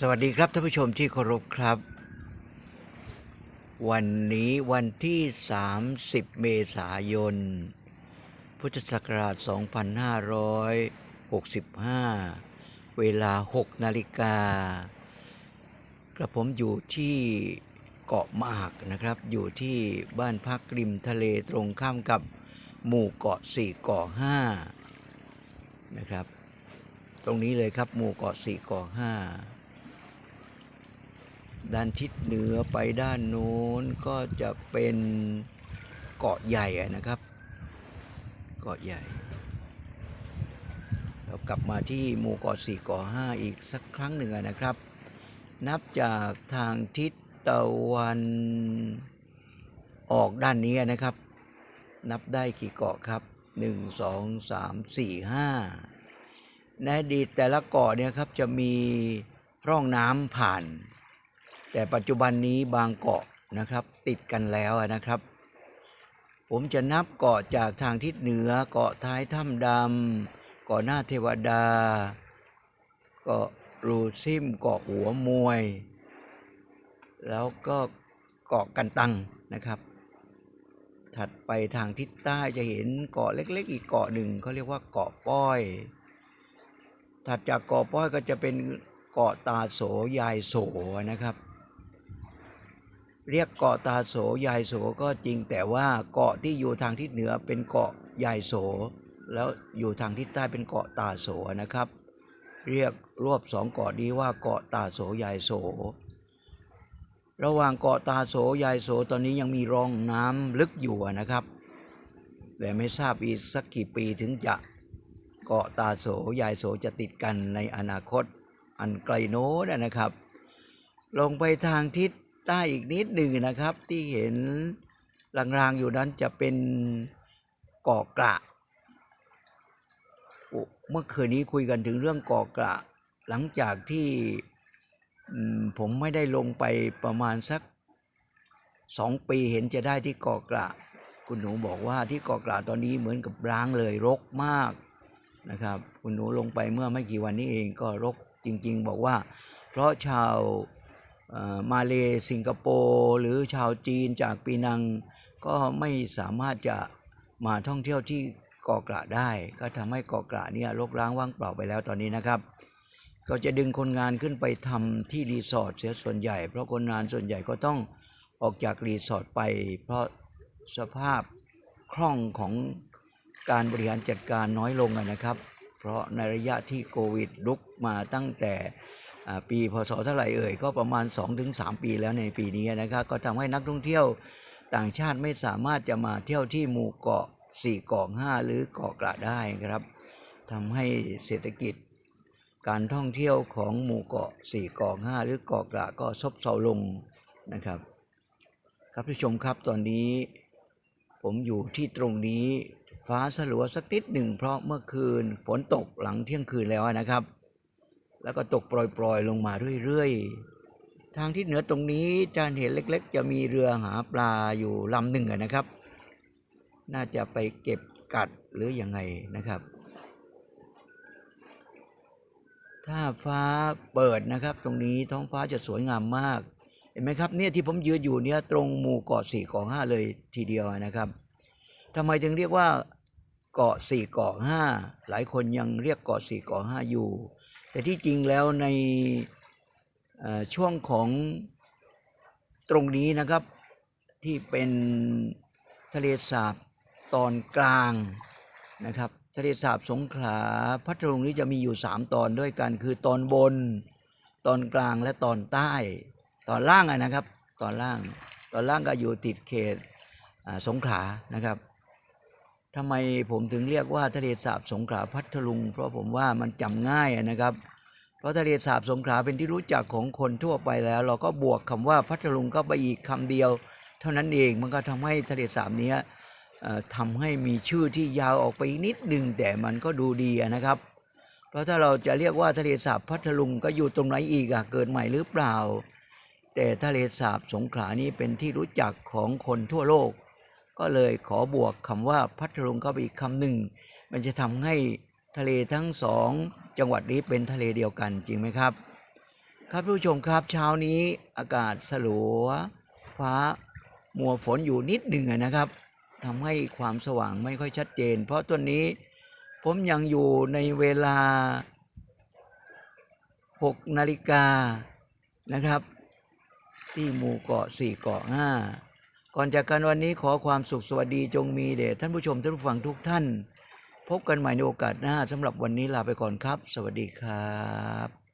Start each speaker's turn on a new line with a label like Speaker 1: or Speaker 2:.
Speaker 1: สวัสดีครับท่านผู้ชมที่เคารพครับ วันนี้วันที่ 30 เมษายน พุทธศักราช 2565 เวลา 6 นาฬิกากระผมอยู่ที่เกาะมากนะครับ อยู่ที่บ้านพักริมทะเลตรงข้ามกับหมู่เกาะ 4 เกาะ 5 นะครับ ตรงนี้เลยครับหมู่เกาะ 4 เกาะ 5 ด้านทิศเหนือไปด้านโน้นก็จะเป็นเกาะใหญ่นะครับ เกาะใหญ่ เรากลับมาที่หมู่เกาะสี่เกาะห้าอีกสักครั้งหนึ่งนะครับ นับจากทางทิศตะวันออกด้านนี้นะครับ นับได้กี่เกาะครับหนึ่งสองสามสี่ห้าในอดีตแต่ละเกาะเนี่ยครับจะมีร่องน้ำผ่าน แต่ปัจจุบันนี้บางเกาะนะครับ ติดกันแล้วนะครับ ผมจะนับเกาะจากทางทิศเหนือเกาะท้ายถ้ำดำเกาะหน้าเทวดา เกาะรูซิมเกาะหัวมวย แล้วก็เกาะกันตังนะครับ ถัดไปทางทิศใต้จะเห็นเกาะเล็กๆ อีกเกาะหนึ่งเขาเรียกว่าเกาะป้อย ถัดจากเกาะป้อยก็จะเป็นเกาะตาโสยายโสนะครับ เรียกเกาะตาโสยายโสก็จริง แต่ว่าเกาะที่อยู่ทางทิศเหนือเป็นเกาะยายโส แล้วอยู่ทางทิศใต้เป็นเกาะตาโสนะครับ เรียกรวบสองเกาะนี้ว่าเกาะตาโสยายโส ระหว่างเกาะตาโสยายโสตอนนี้ยังมีร่องน้ำลึกอยู่นะครับแต่ไม่ทราบอีกสักกี่ปีถึงจะเกาะตาโสยายโสจะติดกันในอนาคตอันไกลโน้นนะครับ ลงไปทางทิศ ใต้อีกนิดหนึ่งนะครับ ที่เห็นรางๆอยู่นั้นจะเป็นเกาะกระเมื่อคืนนี้คุยกันถึงเรื่องเกาะกระ หลังจากที่ผมไม่ได้ลงไปประมาณสักสองปีเห็นจะได้ที่เกาะกระ คุณหนูบอกว่าที่เกาะกระตอนนี้เหมือนกับร้างเลยรกมากนะครับ คุณหนูลงไปเมื่อไม่กี่วันนี้เองก็รกจริง ๆ บอกว่า เพราะชาว มาเลสิงคโปร์หรือชาวจีนจากปีนัง ก็ไม่สามารถจะมาท่องเที่ยวที่เกาะกระได้ ก็ทำให้เกาะกระเนี่ยรกร้างว่างเปล่าไปแล้วตอนนี้นะครับ ก็จะดึงคนงานขึ้นไปทำที่รีสอร์ทเสียส่วนใหญ่ เพราะคนงานส่วนใหญ่ก็ต้องออกจากรีสอร์ทไป เพราะสภาพคล่องของการบริหารจัดการน้อยลงนะครับ เพราะในระยะที่โควิดลุกมาตั้งแต่ ปีพศเท่าไหร่เอ่ยก็ประมาณ 2-3 ปีแล้วในปีนี้นะครับก็ทำให้นักท่องเที่ยวต่างชาติไม่สามารถจะมาเที่ยวที่หมู่เกาะ4เกาะ5หรือเกาะกระได้ครับทำให้เศรษฐกิจ การท่องเที่ยวของหมู่เกาะ4เกาะ5หรือเกาะกระก็ซบเซาลงนะครับ ครับผู้ชมครับตอนนี้ ผมอยู่ที่ตรงนี้ฟ้าสลัวสักนิดหนึ่งเพราะเมื่อคืนฝนตกหลังเที่ยงคืนแล้วนะครับ แล้วก็ตกปล่อยๆลงมาเรื่อยๆ ทางที่เหนือตรงนี้จะเห็นเล็กๆ จะมีเรือหาปลาอยู่ลำหนึ่งนะครับ น่าจะไปเก็บกัดหรืออยังไงนะครับ ถ้าฟ้าเปิดนะครับ ตรงนี้ท้องฟ้าจะสวยงามมาก เห็นไหมครับเนี่ยที่ผมยืนอยู่เนี่ยตรงหมู่เกาะสี่เกาะห้าเลยทีเดียวนะครับทำไมถึงเรียกว่าเกาะสี่เกาะห้าหลายคนยังเรียกเกาะสี่เกาะห้าอยู่ แต่ที่จริงแล้วในช่วงของตรงนี้นะครับที่เป็นทะเลสาบตอนกลางนะครับทะเลสาบสงขลาพัทลุงนี้จะมีอยู่ 3 ตอนด้วยกัน คือตอนบน ตอนกลางและตอนใต้ ตอนล่างนะครับ ตอนล่างตอนล่างก็อยู่ติดเขตสงขลานะครับทำไมผมถึงเรียกว่าทะเลสาบสงขลาพัทลุง เพราะผมว่ามันจำง่ายนะครับ ราะทะเลสาบสงขลาเป็นที่รู้จักของคนทั่วไปแล้ว เราก็บวกคำว่าพัทลุงก็ไปอีกคำเดียว เท่านั้นเองมันก็ทำให้ทะเลสาบนี้ยเอ่อทำให้มีชื่อที่ยาวออกไปนิดหนึ่งแต่มันก็ดูดีนะครับ เพราะถ้าเราจะเรียกว่าทะเลสาบพัทลุงก็อยู่ตรงไหนอีกอะเกิดใหม่หรือเปล่า แต่ทะเลสาบสงขลานี้เป็นที่รู้จักของคนทั่วโลก ก็เลยขอบวกคำว่าพัทลุงเข้าไปอีกคำหนึ่ง มันจะทำให้ทะเลทั้งสอง จังหวัดนี้เป็นทะเลเดียวกันจริงไหมครับ ครับผู้ชมครับเช้านี้อากาศสลัวฟ้ามัวฝนอยู่นิดหนึ่งนะครับทำให้ความสว่างไม่ค่อยชัดเจน เพราะตัวนี้ผมยังอยู่ในเวลา 6 นาฬิกานะครับ ที่หมู่เกาะ 4 เกาะ 5 ก่อนจากกันวันนี้ขอความสุขสวัสดีจงมีแด่ท่านผู้ชมท่านผู้ฟังทุกท่าน พบกันใหม่ในโอกาสหน้าสำหรับวันนี้ลาไปก่อนครับ สวัสดีครับ